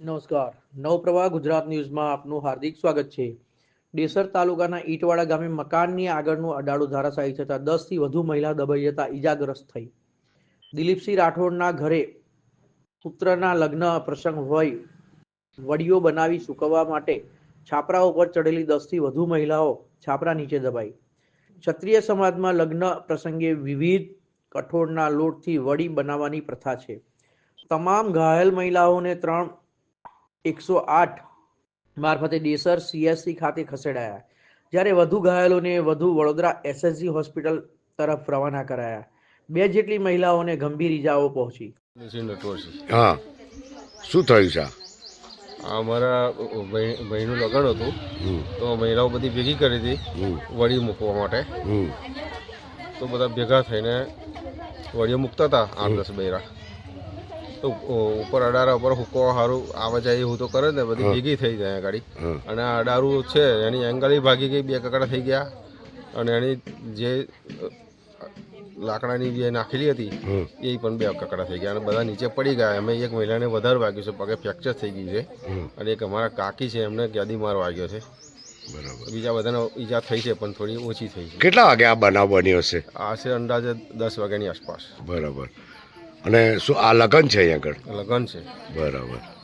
નમસ્કાર. નવપ્રવાહ ગુજરાત ન્યૂઝમાં આપનું હાર્દિક સ્વાગત છે. ડેસર તાલુકાના ઈટવાડા ગામે મકાનની આગળનું અડાડું ધારાશાયી થતાં દસથી વધુ મહિલા દબાઈ જતા ઈજાગ્રસ્ત થઈ. દિલીપસિંહ રાઠોડના ઘરે પુત્રના લગ્ન પ્રસંગ હોય, વડીઓ બનાવી સૂકવવા માટે છાપરા ઉપર ચડેલી દસથી વધુ મહિલાઓ છાપરા નીચે દબાઈ. ક્ષત્રિય સમાજમાં લગ્ન પ્રસંગે વિવિધ કઠોળના લોટથી વડી બનાવવાની પ્રથા છે. તમામ ઘાયલ મહિલાઓને ત્રણ એકસો આઠ મારફતે ડેસર સીએસસી ખાતે ખસેડાયા. જ્યારે વધુ ઘાયલોને વધુ વડોદરા એસએસજી હોસ્પિટલ તરફ રવાના કરાયા. બે જેટલી મહિલાઓને ગંભીર ઈજાઓ પહોંચી. હા. શું થયું છે અમારા ભાઈનું લગ્ન હતું. તો મહિલાઓ બધી ભેગી કરી હતી. વડી મૂકવા માટે. હમ, તો બધા ભેગા થઈને વડીઓ મૂકતા હતા આઠ દસ બૈરા. તો ઉપર અડારા ઉપર હુકો સારું આવે જાય એવું તો કરે ને બધી ભેગી થઈ જાય ગાડી. અને આ અડારું છે એની એંગલી ભાગી ગઈ બે કકડા થઈ ગયા. અને એની જે લાકડાની જે નાખેલી હતી એ પણ બે કકડા થઈ ગયા. અને બધા નીચે પડી ગયા. અમે એક મહિલાને વધારે વાગ્યું છે પગે ફ્રેક્ચર થઈ ગયું છે. અને એક અમારા કાકી છે એમને ગાદી માર વાગ્યો છે. બરાબર. બીજા બધાને ઈજા થઈ છે પણ થોડી ઓછી થઈ છે. કેટલા વાગે આ બનાવ બન્યો હશે આ છે અંદાજે દસ વાગ્યાની આસપાસ. બરાબર. અને શું આ લગન છે અહીંયા આગળ? લગ્ન છે. બરાબર.